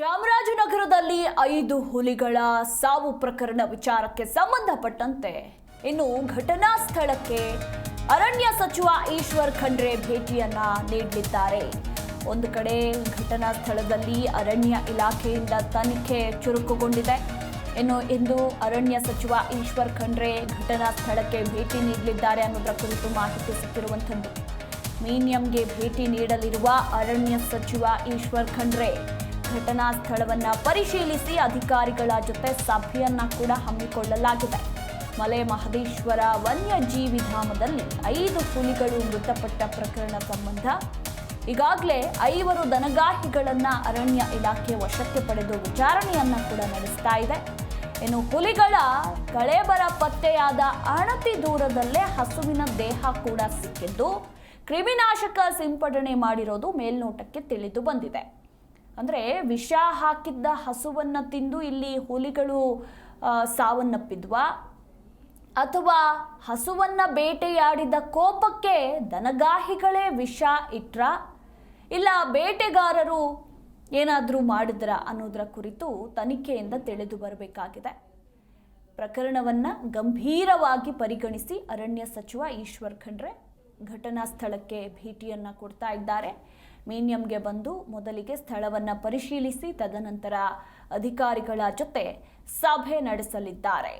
ಚಾಮರಾಜನಗರದಲ್ಲಿ ಐದು ಹುಲಿಗಳ ಸಾವು ಪ್ರಕರಣ ವಿಚಾರಕ್ಕೆ ಸಂಬಂಧಪಟ್ಟಂತೆ ಇನ್ನು ಘಟನಾ ಸ್ಥಳಕ್ಕೆ ಅರಣ್ಯ ಸಚಿವ ಈಶ್ವರ್ ಖಂಡ್ರೆ ಭೇಟಿಯನ್ನ ನೀಡಲಿದ್ದಾರೆ. ಒಂದು ಕಡೆ ಘಟನಾ ಸ್ಥಳದಲ್ಲಿ ಅರಣ್ಯ ಇಲಾಖೆಯಿಂದ ತನಿಖೆ ಚುರುಕುಗೊಂಡಿದೆ. ಇನ್ನು ಇಂದು ಅರಣ್ಯ ಸಚಿವ ಈಶ್ವರ್ ಖಂಡ್ರೆ ಘಟನಾ ಸ್ಥಳಕ್ಕೆ ಭೇಟಿ ನೀಡಲಿದ್ದಾರೆ ಅನ್ನೋದರ ಕುರಿತು ಮಾಹಿತಿ ಸಿಕ್ಕಿರುವಂಥದ್ದು. ಮೀನಿಯಂಗೆ ಭೇಟಿ ನೀಡಲಿರುವ ಅರಣ್ಯ ಸಚಿವ ಈಶ್ವರ್ ಖಂಡ್ರೆ ಘಟನಾ ಸ್ಥಳವನ್ನ ಪರಿಶೀಲಿಸಿ ಅಧಿಕಾರಿಗಳ ಜೊತೆ ಸಭೆಯನ್ನ ಕೂಡ ಹಮ್ಮಿಕೊಳ್ಳಲಾಗಿದೆ. ಮಲೆ ಮಹದೇಶ್ವರ ವನ್ಯಜೀವಿ ಧಾಮದಲ್ಲಿ ಐದು ಹುಲಿಗಳು ಮೃತಪಟ್ಟ ಪ್ರಕರಣ ಸಂಬಂಧ ಈಗಾಗಲೇ ಐವರು ದನಗಾಹಿಗಳನ್ನ ಅರಣ್ಯ ಇಲಾಖೆ ವಶಕ್ಕೆ ಪಡೆದು ವಿಚಾರಣೆಯನ್ನ ಕೂಡ ನಡೆಸ್ತಾ ಇದೆ. ಇನ್ನು ಹುಲಿಗಳ ಕಳೇಬರ ಪತ್ತೆಯಾದ ಅಣತಿ ದೂರದಲ್ಲೇ ಹಸುವಿನ ದೇಹ ಕೂಡ ಸಿಕ್ಕಿದ್ದು. ಕ್ರಿಮಿನಾಶಕ ಸಿಂಪಡಣೆ ಮಾಡಿರೋದು ಮೇಲ್ನೋಟಕ್ಕೆ ತಿಳಿದು ಬಂದಿದೆ. ಅಂದರೆ ವಿಷ ಹಾಕಿದ್ದ ಹಸುವನ್ನ ತಿಂದು ಇಲ್ಲಿ ಹುಲಿಗಳು ಸಾವನ್ನಪ್ಪಿದ್ವಾ. ಅಥವಾ ಹಸುವನ್ನ ಬೇಟೆಯಾಡಿದ ಕೋಪಕ್ಕೆ ದನಗಾಹಿಗಳೇ ವಿಷ ಇಟ್ರ? ಇಲ್ಲ ಬೇಟೆಗಾರರು ಏನಾದರೂ ಮಾಡಿದ್ರ ಅನ್ನೋದರ ಕುರಿತು ತನಿಖೆಯಿಂದ ತಿಳಿದು ಬರಬೇಕಾಗಿದೆ. ಪ್ರಕರಣವನ್ನ ಗಂಭೀರವಾಗಿ ಪರಿಗಣಿಸಿ ಅರಣ್ಯ ಸಚಿವ ಈಶ್ವರ್ ಖಂಡ್ರೆ ಘಟನಾ ಸ್ಥಳಕ್ಕೆ ಭೇಟಿಯನ್ನು ಕೊಡ್ತಾ ಇದ್ದಾರೆ. ಮೀನಿಯಂಗೆ ಬಂದು ಮೊದಲಿಗೆ ಸ್ಥಳವನ್ನು ಪರಿಶೀಲಿಸಿ ತದನಂತರ ಅಧಿಕಾರಿಗಳ ಜೊತೆ ಸಭೆ ನಡೆಸಲಿದ್ದಾರೆ.